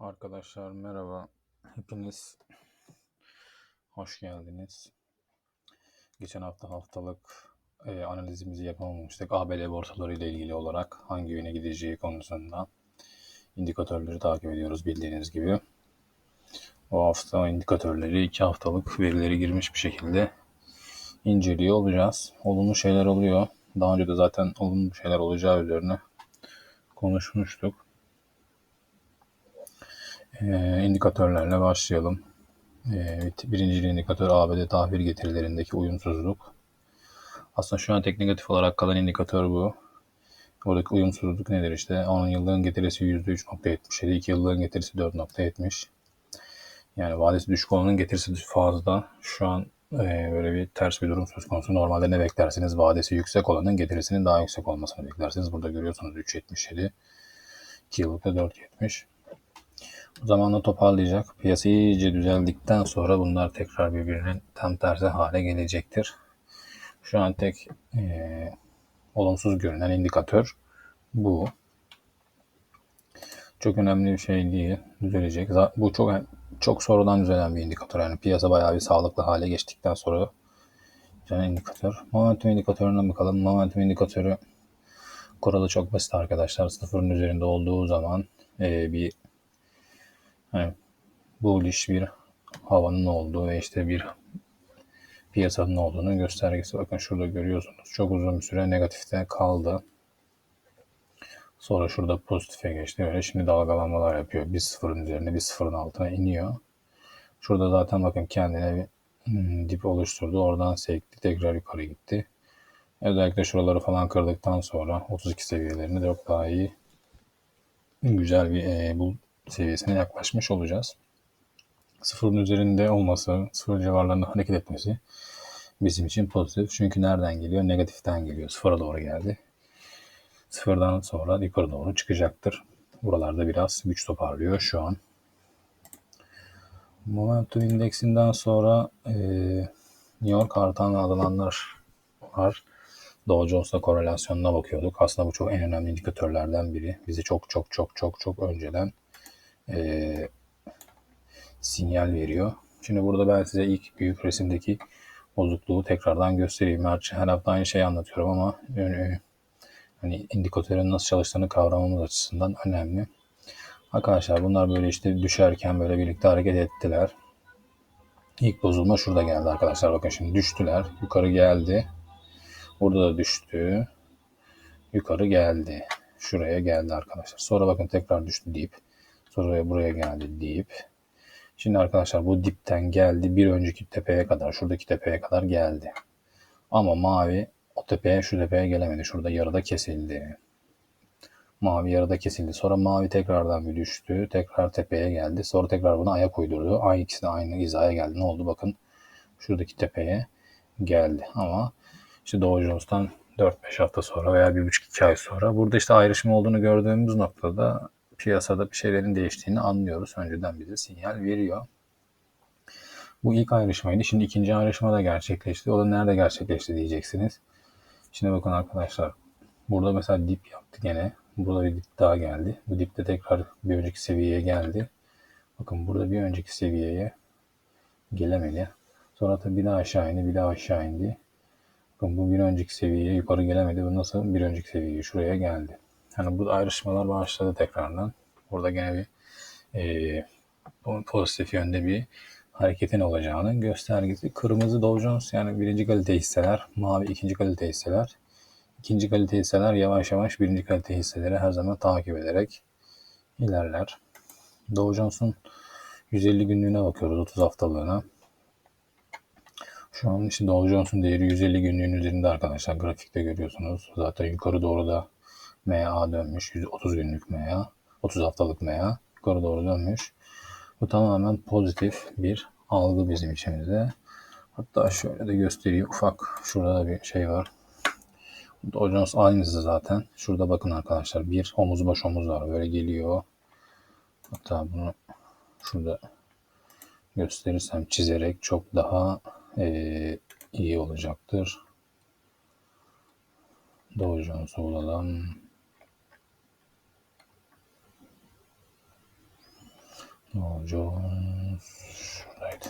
Arkadaşlar merhaba. Hepiniz hoş geldiniz. Geçen hafta haftalık e, analizimizi yapamamıştık. ABD borsaları ile ilgili olarak hangi yöne gideceği konusunda indikatörleri takip ediyoruz bildiğiniz gibi. O hafta indikatörleri iki haftalık verileri girmiş bir şekilde inceliyor olacağız. Olumlu şeyler oluyor. Daha önce de zaten olumlu şeyler olacağı üzerine konuşmuştuk. Ee, indikatörlerle başlayalım. Ee, birinci indikatör ABD tahvil getirilerindeki uyumsuzluk. Aslında şu an tek negatif olarak kalan indikatör bu. Oradaki uyumsuzluk nedir işte? 10 yıllığın getirisi %3.77, 2 yıllığın getirisi 4.70. Yani vadesi düşük olanın getirisi fazla. Şu an e, böyle bir ters bir durum söz konusu. Normalde ne beklersiniz? Vadesi yüksek olanın getirisinin daha yüksek olmasını beklersiniz. Burada görüyorsunuz 3.77, 2 yıllıkta 4.70. Zamanla toparlayacak. Piyasa iyice düzeldikten sonra bunlar tekrar birbirinin tam tersi hale gelecektir. Şu an tek e, olumsuz görünen indikatör bu. Çok önemli bir şey değil. Düzelecek. Bu çok çok sonradan düzelen bir indikatör. Yani piyasa bayağı bir sağlıklı hale geçtikten sonra düzelen indikatör. Momentum indikatörüne bakalım. Momentum indikatörü kuralı çok basit arkadaşlar. Sıfırın üzerinde olduğu zaman e, bir hani bullish bir havanın olduğu ve işte bir piyasanın olduğunu göstergesi. Bakın şurada görüyorsunuz. Çok uzun bir süre negatifte kaldı. Sonra şurada pozitife geçti. Öyle şimdi dalgalanmalar yapıyor. Bir sıfırın üzerine bir sıfırın altına iniyor. Şurada zaten bakın kendine bir hmm, dip oluşturdu. Oradan sekti. Tekrar yukarı gitti. Özellikle şuraları falan kırdıktan sonra 32 seviyelerini çok daha iyi güzel bir e, bu seviyesine yaklaşmış olacağız. Sıfırın üzerinde olması, sıfır civarlarında hareket etmesi bizim için pozitif. Çünkü nereden geliyor? Negatiften geliyor. Sıfıra doğru geldi. Sıfırdan sonra yukarı doğru çıkacaktır. Buralarda biraz güç toparlıyor şu an. Momentum indeksinden sonra e, New York artan alanlar var. Dow Jones'la korelasyonuna bakıyorduk. Aslında bu çok en önemli indikatörlerden biri. Bizi çok çok çok çok çok önceden e, sinyal veriyor. Şimdi burada ben size ilk büyük resimdeki bozukluğu tekrardan göstereyim. Her, her hafta aynı şeyi anlatıyorum ama yani, hani indikatörün nasıl çalıştığını kavramamız açısından önemli. Arkadaşlar bunlar böyle işte düşerken böyle birlikte hareket ettiler. İlk bozulma şurada geldi arkadaşlar. Bakın şimdi düştüler. Yukarı geldi. Burada da düştü. Yukarı geldi. Şuraya geldi arkadaşlar. Sonra bakın tekrar düştü deyip Sonra buraya geldi deyip. Şimdi arkadaşlar bu dipten geldi bir önceki tepeye kadar, şuradaki tepeye kadar geldi. Ama mavi o tepeye şu tepeye gelemedi. Şurada yarıda kesildi. Mavi yarıda kesildi. Sonra mavi tekrardan bir düştü. Tekrar tepeye geldi. Sonra tekrar buna ayak uydurdu. Ay ikisi de aynı hizaya geldi. Ne oldu? Bakın şuradaki tepeye geldi. Ama işte Dow Jones'tan 4-5 hafta sonra veya 1,5-2 ay sonra burada işte ayrışma olduğunu gördüğümüz noktada piyasada bir şeylerin değiştiğini anlıyoruz. Önceden bize sinyal veriyor. Bu ilk ayrışmaydı. Şimdi ikinci ayrışma da gerçekleşti. O da nerede gerçekleşti diyeceksiniz. Şimdi bakın arkadaşlar. Burada mesela dip yaptı gene. Burada bir dip daha geldi. Bu dip de tekrar bir önceki seviyeye geldi. Bakın burada bir önceki seviyeye gelemedi. Sonra da bir daha aşağı indi, bir daha aşağı indi. Bakın bu bir önceki seviyeye yukarı gelemedi. Bu nasıl bir önceki seviyeye şuraya geldi. Yani bu ayrışmalar başladı tekrardan. Burada gene bir e, pozitif yönde bir hareketin olacağının göstergesi. Kırmızı Dow Jones yani birinci kalite hisseler, mavi ikinci kalite hisseler. İkinci kalite hisseler yavaş yavaş birinci kalite hisseleri her zaman takip ederek ilerler. Dow Jones'un 150 günlüğüne bakıyoruz 30 haftalığına. Şu an işte Dow Jones'un değeri 150 günlüğün üzerinde arkadaşlar. Grafikte görüyorsunuz. Zaten yukarı doğru da MA dönmüş. 130 günlük MA. 30 haftalık MA. Yukarı doğru dönmüş. Bu tamamen pozitif bir algı bizim içimizde. Hatta şöyle de göstereyim. Ufak şurada da bir şey var. Dow Jones aynısı zaten. Şurada bakın arkadaşlar. Bir omuz baş omuz var. Böyle geliyor. Hatta bunu şurada gösterirsem çizerek çok daha e, iyi olacaktır. Dow Jones'u bulalım. Dow Jones şuradaydı.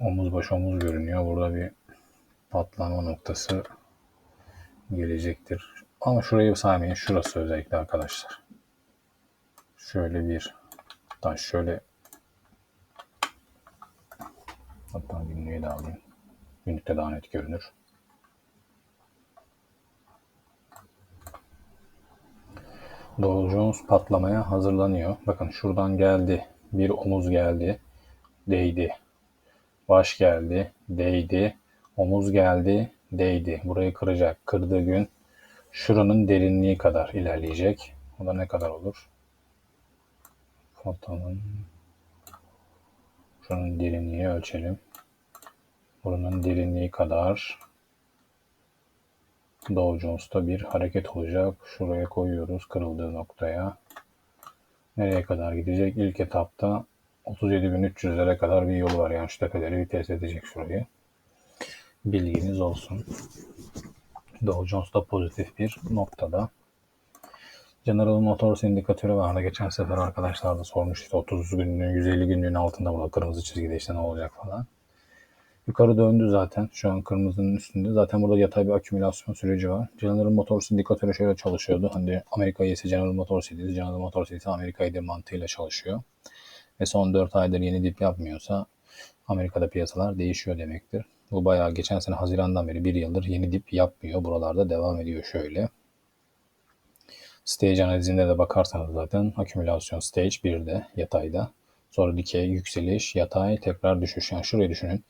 Omuz baş omuz görünüyor. Burada bir patlama noktası gelecektir. Ama şurayı saymayın. Şurası özellikle arkadaşlar. Şöyle bir hatta şöyle hatta günlüğü de alayım. Günlükte daha net görünür. Dow Jones patlamaya hazırlanıyor. Bakın şuradan geldi. Bir omuz geldi. Değdi. Baş geldi. Değdi. Omuz geldi. Değdi. Burayı kıracak. Kırdığı gün şuranın derinliği kadar ilerleyecek. O da ne kadar olur? Fotonun şunun derinliği ölçelim. Buranın derinliği kadar Dow Jones'ta bir hareket olacak. Şuraya koyuyoruz kırıldığı noktaya. Nereye kadar gidecek? İlk etapta 37.300'lere kadar bir yolu var. Yani şu tepeleri bir test edecek şurayı. Bilginiz olsun. Dow Jones'ta pozitif bir noktada. General Motors indikatörü vardı. Geçen sefer arkadaşlar da sormuştu. 30 günlüğün, 150 günlüğün altında burada kırmızı çizgide işte ne olacak falan. Yukarı döndü zaten. Şu an kırmızının üstünde. Zaten burada yatay bir akümülasyon süreci var. General Motors indikatörü şöyle çalışıyordu. Hani Amerika ise General Motors ise General Motors ise Amerika'ydı mantığıyla çalışıyor. Ve son 4 aydır yeni dip yapmıyorsa Amerika'da piyasalar değişiyor demektir. Bu bayağı geçen sene Haziran'dan beri bir yıldır yeni dip yapmıyor. Buralarda devam ediyor şöyle. Stage analizinde de bakarsanız zaten akümülasyon stage 1'de yatayda. Sonra dikey, yükseliş, yatay, tekrar düşüş. Yani şurayı düşünün.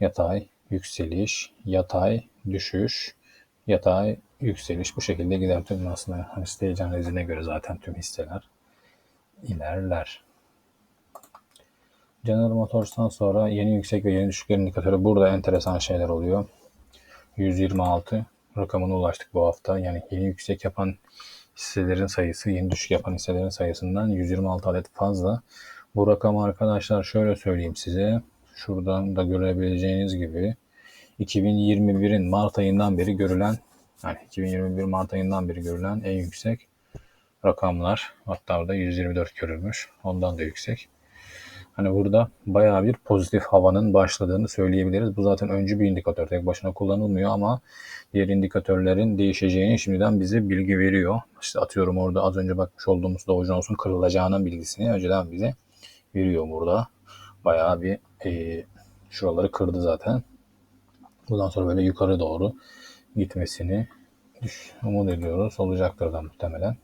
Yatay, yükseliş, yatay, düşüş, yatay, yükseliş. Bu şekilde gider tüm aslında hani stage analizine göre zaten tüm hisseler ilerler. General Motors'tan sonra yeni yüksek ve yeni düşükler indikatörü burada enteresan şeyler oluyor. 126 rakamına ulaştık bu hafta. Yani yeni yüksek yapan hisselerin sayısı, yeni düşük yapan hisselerin sayısından 126 adet fazla. Bu rakam arkadaşlar şöyle söyleyeyim size. Şuradan da görebileceğiniz gibi 2021'in Mart ayından beri görülen yani 2021 Mart ayından beri görülen en yüksek rakamlar. Hatta orada 124 görülmüş. Ondan da yüksek. Hani burada bayağı bir pozitif havanın başladığını söyleyebiliriz. Bu zaten öncü bir indikatör. Tek başına kullanılmıyor ama diğer indikatörlerin değişeceğini şimdiden bize bilgi veriyor. İşte atıyorum orada az önce bakmış olduğumuz Dow Jones'un kırılacağının bilgisini önceden bize veriyor burada. Bayağı bir e, şuraları kırdı zaten. Bundan sonra böyle yukarı doğru gitmesini düş, umut ediyoruz. Olacaktır da muhtemelen.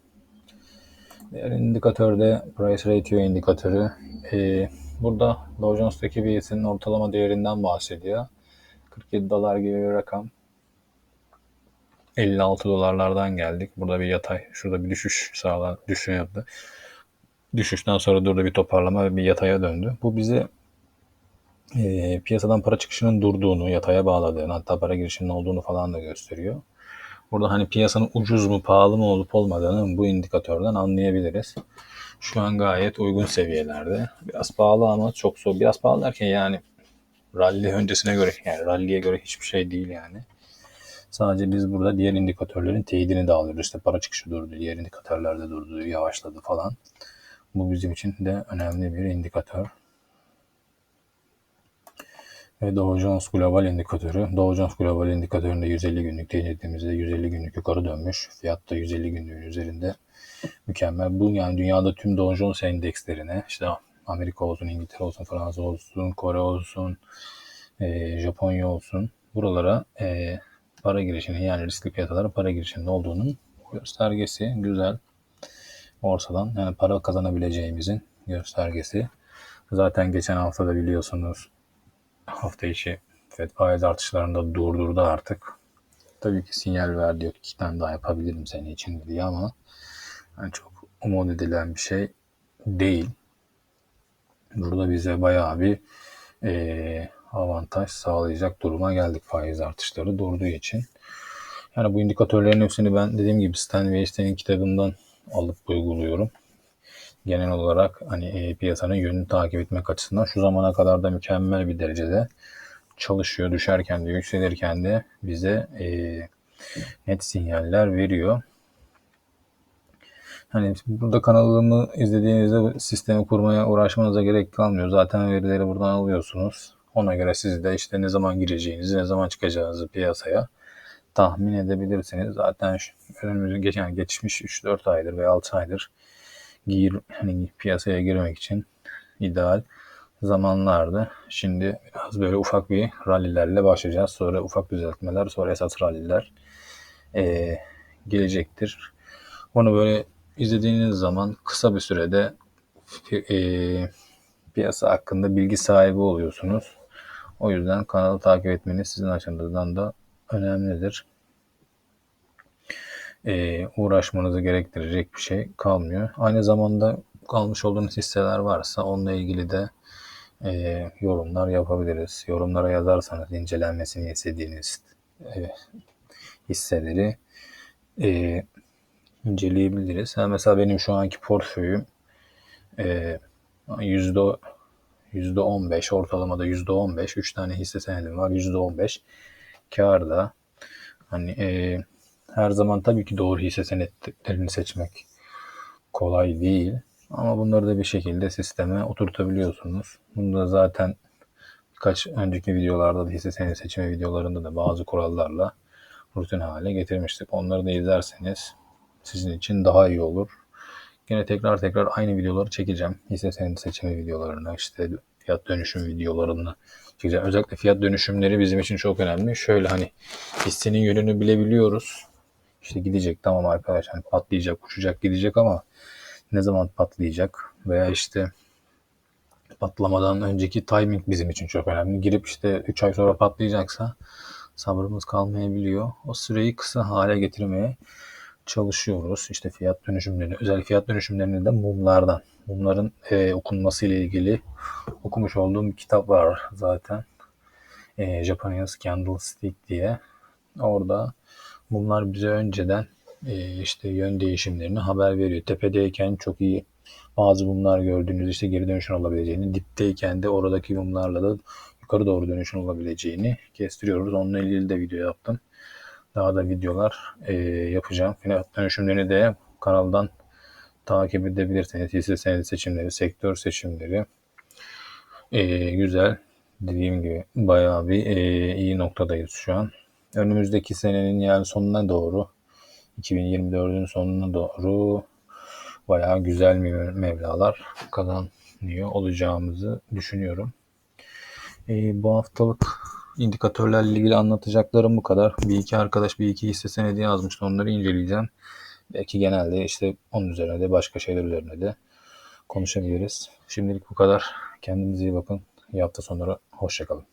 Diğer indikatörde Price Ratio indikatörü. E, burada Dow Jones'taki bir hissinin ortalama değerinden bahsediyor. 47 dolar gibi bir rakam. 56 dolarlardan geldik. Burada bir yatay, şurada bir düşüş sağlan, düşüş yaptı. Düşüşten sonra durdu bir toparlama ve bir yataya döndü. Bu bize e, piyasadan para çıkışının durduğunu, yataya bağladığını, hatta para girişinin olduğunu falan da gösteriyor. Burada hani piyasanın ucuz mu pahalı mı olup olmadığını bu indikatörden anlayabiliriz. Şu an gayet uygun seviyelerde. Biraz pahalı ama çok zor. Biraz pahalı derken yani rally öncesine göre yani rally'e göre hiçbir şey değil yani. Sadece biz burada diğer indikatörlerin teyidini de alıyoruz. İşte para çıkışı durdu, diğer indikatörlerde durdu, yavaşladı falan. Bu bizim için de önemli bir indikatör. Ve Dow Jones Global indikatörü. Dow Jones Global indikatöründe 150 günlük incelediğimizde 150 günlük yukarı dönmüş. Fiyat da 150 günlüğün üzerinde. Mükemmel. Bu yani dünyada tüm Dow Jones endekslerine işte Amerika olsun, İngiltere olsun, Fransa olsun, Kore olsun, e, Japonya olsun buralara e, para girişinin yani riskli piyasalara para girişinin olduğunun göstergesi güzel. Orsadan yani para kazanabileceğimizin göstergesi. Zaten geçen hafta da biliyorsunuz hafta içi FED faiz artışlarında durdurdu artık. Tabii ki sinyal verdi yok iki tane daha yapabilirim seni için diye ama yani çok umut edilen bir şey değil. Burada bize bayağı bir e, avantaj sağlayacak duruma geldik faiz artışları durduğu için. Yani bu indikatörlerin hepsini ben dediğim gibi Stan Weiss'in kitabından alıp uyguluyorum. Genel olarak hani e, piyasanın yönünü takip etmek açısından şu zamana kadar da mükemmel bir derecede çalışıyor. Düşerken de yükselirken de bize e, net sinyaller veriyor. Hani burada kanalımı izlediğinizde sistemi kurmaya uğraşmanıza gerek kalmıyor. Zaten verileri buradan alıyorsunuz. Ona göre siz de işte ne zaman gireceğinizi, ne zaman çıkacağınızı piyasaya tahmin edebilirsiniz. Zaten önümüzü geçen geçmiş 3-4 aydır veya 6 aydır gir, hani piyasaya girmek için ideal zamanlardı. Şimdi biraz böyle ufak bir rallilerle başlayacağız. Sonra ufak düzeltmeler, sonra esas ralliler e, gelecektir. Onu böyle izlediğiniz zaman kısa bir sürede e, piyasa hakkında bilgi sahibi oluyorsunuz. O yüzden kanalı takip etmeniz sizin açınızdan da önemlidir. E, uğraşmanızı gerektirecek bir şey kalmıyor. Aynı zamanda kalmış olduğunuz hisseler varsa onunla ilgili de e, yorumlar yapabiliriz. Yorumlara yazarsanız incelenmesini istediğiniz e, hisseleri e, inceleyebiliriz. Ha, mesela benim şu anki portföyüm e, yüzde yüzde 15 ortalamada yüzde 15 3 tane hisse senedim var yüzde 15 karda hani e, her zaman tabii ki doğru hisse senetlerini seçmek kolay değil ama bunları da bir şekilde sisteme oturtabiliyorsunuz. Bunu da zaten birkaç önceki videolarda da hisse senedi seçme videolarında da bazı kurallarla rutin hale getirmiştik. Onları da izlerseniz sizin için daha iyi olur. Yine tekrar tekrar aynı videoları çekeceğim. Hisse senedi seçimi videolarını, işte fiyat dönüşüm videolarını çekeceğim. Özellikle fiyat dönüşümleri bizim için çok önemli. Şöyle hani hissenin yönünü bilebiliyoruz. İşte gidecek tamam arkadaşlar hani patlayacak, uçacak, gidecek ama ne zaman patlayacak veya işte patlamadan önceki timing bizim için çok önemli. Girip işte 3 ay sonra patlayacaksa sabrımız kalmayabiliyor. O süreyi kısa hale getirmeye çalışıyoruz. İşte fiyat dönüşümlerini, özel fiyat dönüşümlerini de mumlardan, mumların e, okunması ile ilgili okumuş olduğum bir kitap var zaten. E, Japanese Candlestick diye. Orada mumlar bize önceden e, işte yön değişimlerini haber veriyor. Tepedeyken çok iyi bazı mumlar gördüğünüz işte geri dönüşün olabileceğini, dipteyken de oradaki mumlarla da yukarı doğru dönüşün olabileceğini kestiriyoruz. Onunla ilgili de video yaptım. Daha da videolar e, yapacağım. Fiyat dönüşümlerini de kanaldan takip edebilirsiniz. Hisse senedi seçimleri, sektör seçimleri. E, güzel. Dediğim gibi bayağı bir e, iyi noktadayız şu an. Önümüzdeki senenin yani sonuna doğru 2024'ün sonuna doğru bayağı güzel mevlalar kazanıyor olacağımızı düşünüyorum. E, bu haftalık indikatörlerle ilgili anlatacaklarım bu kadar. Bir iki arkadaş bir iki hisse senedi yazmıştı. Onları inceleyeceğim. Belki genelde işte onun üzerine de başka şeyler üzerine de konuşabiliriz. Şimdilik bu kadar. Kendinize iyi bakın. İyi hafta sonları. Hoşçakalın.